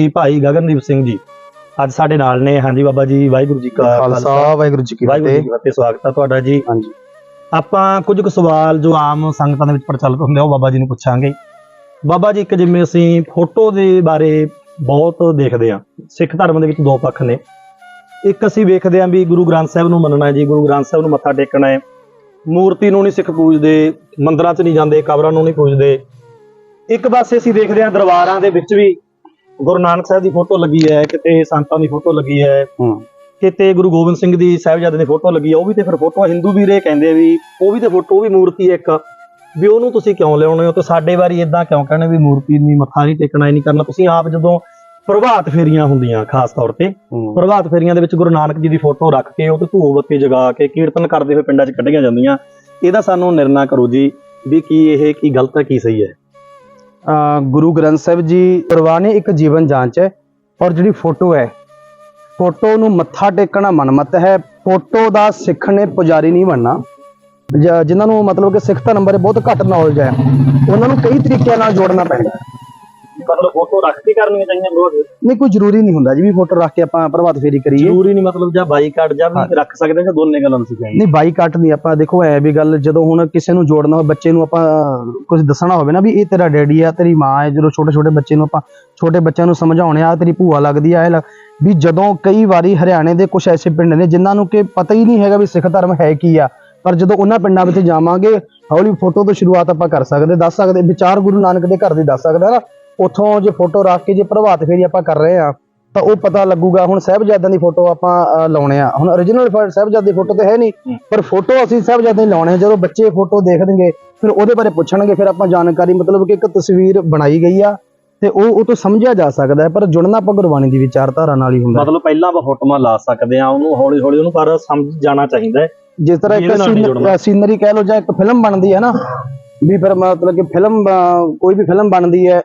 ਜੀ ਭਾਈ ਗਗਨਦੀਪ ਸਿੰਘ ਜੀ ਅੱਜ ਸਾਡੇ ਨਾਲ ਨੇ ਹਾਂਜੀ ਬਾਬਾ ਜੀ ਵਾਹਿਗੁਰੂ ਜੀ ਕਾ ਖਾਲਸਾ ਵਾਹਿਗੁਰੂ ਜੀ ਕੀ ਵਾਹਿਗੁਰੂ ਜੀ ਕੀ ਫਤਿਹ ਸਵਾਗਤ ਹੈ ਤੁਹਾਡਾ ਜੀ। ਹਾਂਜੀ। ਆਪਾਂ ਕੁਝ ਕੁ ਸਵਾਲ ਜੋ ਆਮ ਸੰਗਤਾਂ ਦੇ ਵਿੱਚ ਪ੍ਰਚਲਿਤ ਹੁੰਦੇ ਆ ਉਹ ਬਾਬਾ ਜੀ ਨੂੰ ਪੁੱਛਾਂਗੇ। ਬਾਬਾ ਜੀ ਇੱਕ ਜਿਵੇਂ ਅਸੀਂ ਫੋਟੋ ਦੇ ਬਾਰੇ ਬਹੁਤ ਦੇਖਦੇ ਆ ਸਿੱਖ ਧਰਮ ਦੇ ਵਿੱਚ ਦੋ ਪੱਖ ਨੇ। ਇੱਕ ਅਸੀਂ ਵੇਖਦੇ ਆਂ ਵੀ ਗੁਰੂ ਗ੍ਰੰਥ ਸਾਹਿਬ ਨੂੰ ਮੰਨਣਾ ਹੈ ਜੀ ਗੁਰੂ ਗ੍ਰੰਥ ਸਾਹਿਬ ਨੂੰ ਮੱਥਾ ਟੇਕਣਾ ਹੈ। ਮੂਰਤੀ ਨੂੰ ਨਹੀਂ ਸਿੱਖ ਪੂਜਦੇ ਮੰਦਿਰਾਂ 'ਚ ਨਹੀਂ ਜਾਂਦੇ ਕਬਰਾਂ ਨੂੰ ਨਹੀਂ ਪੂਜਦੇ। ਇੱਕ ਪਾਸੇ ਅਸੀਂ ਦੇਖਦੇ ਆਂ ਦਰਬਾਰਾਂ ਦੇ ਵਿੱਚ ਵੀ ਗੁਰੂ ਨਾਨਕ ਸਾਹਿਬ ਦੀ ਫੋਟੋ ਲੱਗੀ ਹੈ ਕਿਤੇ ਸੰਤਾਂ ਦੀ ਫੋਟੋ ਲੱਗੀ ਹੈ ਹੂੰ। ਕਿਤੇ ਗੁਰੂ ਗੋਬਿੰਦ ਸਿੰਘ ਦੀ ਸਾਹਿਬਜ਼ਾਦੇ ਦੀ ਫੋਟੋ ਲੱਗੀ ਆ ਉਹ ਵੀ ਤੇ ਫਿਰ ਫੋਟੋ ਹਿੰਦੂ ਵੀਰੇ ਕਹਿੰਦੇ ਵੀ ਉਹ ਵੀ ਤੇ ਫੋਟੋ ਵੀ ਮੂਰਤੀ ਹੈ ਇੱਕ। ਵੀ ਉਹਨੂੰ ਤੁਸੀਂ ਕਿਉਂ ਲਿਆਉਣੇ ਹੋ ਤੇ ਸਾਡੇ ਵਾਰੀ ਇਦਾਂ ਕਿਉਂ ਕਹਿੰਦੇ ਵੀ ਮੂਰਤੀ ਨਹੀਂ ਮੱਥਾ ਨਹੀਂ ਟੇਕਣਾ ਨਹੀਂ ਕਰਨਾ। ਤੁਸੀਂ ਆਪ ਜਦੋਂ ਪ੍ਰਭਾਤ ਫੇਰੀਆਂ ਹੁੰਦੀਆਂ ਖਾਸ ਤੌਰ ਤੇ ਹੂੰ। ਪ੍ਰਭਾਤ ਫੇਰੀਆਂ ਦੇ ਵਿੱਚ ਗੁਰੂ ਨਾਨਕ ਜੀ ਦੀ ਫੋਟੋ ਰੱਖ ਕੇ ਉਹ ਤੇ ਧੂਪ ਬੱਤੀ ਜਗਾ ਕੇ ਕੀਰਤਨ ਕਰਦੇ ਹੋਏ ਪਿੰਡਾਂ 'ਚ ਕੱਢੀਆਂ ਜਾਂਦੀਆਂ। ਇਹਦਾ ਸਾਨੂੰ ਨਿਰਣਾ ਕਰੋ ਜੀ ਵੀ ਕੀ ਇਹ ਕੀ ਗਲਤ ਹੈ ਕੀ ਸਹੀ ਹੈ। ਗੁਰੂ ਗ੍ਰੰਥ ਸਾਹਿਬ ਜੀ ਪ੍ਰਵਾਨੇ ਇੱਕ ਜੀਵਨ ਜਾਂਚ ਹੈ ਔਰ ਜਿਹੜੀ ਫੋਟੋ ਹੈ, ਫੋਟੋ ਨੂੰ ਮੱਥਾ ਟੇਕਣਾ ਮਨਮਤ ਹੈ। ਫੋਟੋ ਦਾ ਸਿੱਖ ਨੇ ਪੁਜਾਰੀ ਨਹੀਂ ਬਣਨਾ। ਜ- ਜਿਨ੍ਹਾਂ ਨੂੰ ਮਤਲਬ ਕਿ ਸਿੱਖ ਧਰਮ ਬਾਰੇ ਬਹੁਤ ਘੱਟ ਨੌਲੇਜ ਹੈ, ਉਹਨਾਂ ਨੂੰ ਕਈ ਤਰੀਕਿਆਂ ਨਾਲ ਜੋੜਨਾ ਪੈਂਦਾ। ਮਤਲਬ ਫੋਟੋ ਰੱਖ ਕੇ ਕਰਨੀਆਂ ਚਾਹੀਦੀਆਂ ਰੋਜ਼ ਨਹੀਂ ਕੋਈ ਜ਼ਰੂਰੀ ਨਹੀਂ ਹੁੰਦਾ ਜੀ ਵੀ ਫੋਟੋ ਰੱਖ ਕੇ ਆਪਾਂ ਪ੍ਰਭਾਤ ਫੇਰੀ ਕਰੀਏ। ਜ਼ਰੂਰੀ ਨਹੀਂ ਮਤਲਬ ਜਾਂ ਬਾਈਕਾਟ ਜਾਂ ਵੀ ਰੱਖ ਸਕਦੇ ਜਾਂ ਦੋਨੇ ਗੱਲਾਂ ਤੁਸੀਂ ਕਹਿੰਦੇ ਨਹੀਂ ਬਾਈ ਕੱਟ ਨਹੀਂ ਆਪਾਂ ਦੇਖੋ ਐ ਵੀ ਗੱਲ ਜਦੋਂ ਹੁਣ ਕਿਸੇ ਨੂੰ ਜੋੜਨਾ ਹੋਵੇ ਬੱਚੇ ਨੂੰ ਆਪਾਂ ਕੁਝ ਦੱਸਣਾ ਹੋਵੇ ਨਾ ਵੀ ਇਹ ਤੇਰਾ ਡੈਡੀ ਆ ਤੇਰੀ ਮਾਂ ਹੈ ਜਦੋਂ ਛੋਟੇ ਛੋਟੇ ਬੱਚੇ ਨੂੰ ਆਪਾਂ ਛੋਟੇ ਬੱਚਿਆਂ ਨੂੰ ਸਮਝਾਉਣੇ ਆ ਤੇਰੀ ਭੂਆ ਲੱਗਦੀ ਆ ਇਹ ਵੀ ਜਦੋਂ ਕਈ ਵਾਰੀ ਹਰਿਆਣੇ ਦੇ ਕੁਝ ਐਸੇ ਪਿੰਡ ਨੇ ਜਿਨ੍ਹਾਂ ਨੂੰ ਕਿ ਪਤਾ ਹੀ ਨਹੀਂ ਹੈਗਾ ਵੀ ਸਿੱਖ ਧਰਮ ਹੈ ਕੀ ਆ ਪਰ ਜਦੋਂ ਉਹਨਾਂ ਪਿੰਡਾਂ ਵਿੱਚ ਜਾਵਾਂਗੇ ਹੌਲੀ ਫੋਟੋ ਤੋਂ ਸ਼ੁਰੂਆਤ ਆਪਾਂ ਕਰ ਸਕਦੇ ਦੱਸ ਸਕਦੇ ਵਿਚਾਰ ਗੁਰੂ ਨਾਨਕ ਦੇ ਘਰ ਦੀ ਦੱਸ ਸਕਦੇ ਨਾ ਉੱਥੋਂ ਜੇ ਫੋਟੋ ਰੱਖ ਕੇ ਜੇ ਪ੍ਰਭਾਤ ਫੇਰੀ ਆਪਾਂ ਕਰ ਰਹੇ ਆ ਤਾਂ ਉਹ ਪਤਾ ਲੱਗੂਗਾ ਹੁਣ ਸਾਹਿਬਜ਼ਾਦਿਆਂ ਦੀ ਫੋਟੋ ਆਪਾਂ ਲਾਉਣੇ ਆ ਹੁਣ origignal ਸਾਹਿਬਜ਼ਾਦੇ ਦੀ ਫੋਟੋ ਤੇ ਹੈ ਨਹੀਂ ਪਰ ਫੋਟੋ ਅਸੀਂ ਸਾਹਿਬਜ਼ਾਦੇ ਦੀ ਲਾਉਣੇ ਆ ਜਦੋਂ ਬੱਚੇ ਫੋਟੋ ਦੇਖਣਗੇ ਫਿਰ ਉਹਦੇ ਬਾਰੇ ਪੁੱਛਣਗੇ ਫਿਰ ਆਪਾਂ ਜਾਣਕਾਰੀ ਮਤਲਬ ਕਿ ਇੱਕ ਤਸਵੀਰ ਬਣਾਈ ਗਈ ਆ ਤੇ ਉਹ ਉਹ ਤੋਂ ਸਮਝਿਆ ਜਾ ਸਕਦਾ ਹੈ ਪਰ ਜੁੜਨਾ ਆਪਾਂ ਗੁਰਬਾਣੀ ਦੀ ਵਿਚਾਰਧਾਰਾ ਨਾਲ ਹੀ ਹੁੰਦਾ। ਮਤਲਬ ਪਹਿਲਾਂ ਆਪਾਂ ਫੋਟੋਆਂ ਲਾ ਸਕਦੇ ਆ ਉਹਨੂੰ ਹੌਲੀ ਹੌਲੀ ਉਹਨੂੰ ਪਰ ਸਮਝ ਜਾਣਾ ਚਾਹੀਦਾ ਹੈ ਜਿਸ ਤਰ੍ਹਾਂ। ਇੱਕ ਸੀਨਰੀ ਕਹਿ ਲਓ ਜਾਂ ਇੱਕ ਫਿਲਮ ਬਣਦੀ ਹੈ ਨਾ ਵੀ ਫਿਰ ਮਤਲਬ ਕਿ ਫਿਲਮ ਕੋਈ ਵੀ ਫਿਲਮ ਬਣਦੀ ਹੈ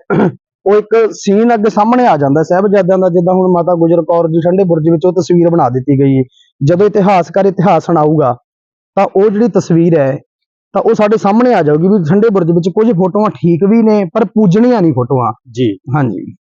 ਉਹ ਇੱਕ ਸੀਨ ਅੱਗੇ ਸਾਹਮਣੇ ਆ ਜਾਂਦਾ ਸਾਹਿਬਜ਼ਾਦਿਆਂ ਦਾ ਜਿੱਦਾਂ ਹੁਣ ਮਾਤਾ ਗੁਜਰ ਕੌਰ ਜੀ ਠੰਡੇ ਬੁਰਜ ਵਿੱਚ ਉਹ ਤਸਵੀਰ ਬਣਾ ਦਿੱਤੀ ਗਈ ਹੈ। ਜਦੋਂ ਇਤਿਹਾਸਕਾਰ ਇਤਿਹਾਸ ਸੁਣਾਊਗਾ ਤਾਂ ਉਹ ਜਿਹੜੀ ਤਸਵੀਰ ਹੈ ਤਾਂ ਉਹ ਸਾਡੇ ਸਾਹਮਣੇ ਆ ਜਾਊਗੀ ਵੀ ਠੰਡੇ ਬੁਰਜ ਵਿੱਚ ਕੁਝ ਫੋਟੋਆਂ ਠੀਕ ਵੀ ਨੇ ਪਰ ਪੂਜਣੀਆਂ ਨਹੀਂ ਫੋਟੋਆਂ। ਜੀ। ਹਾਂਜੀ।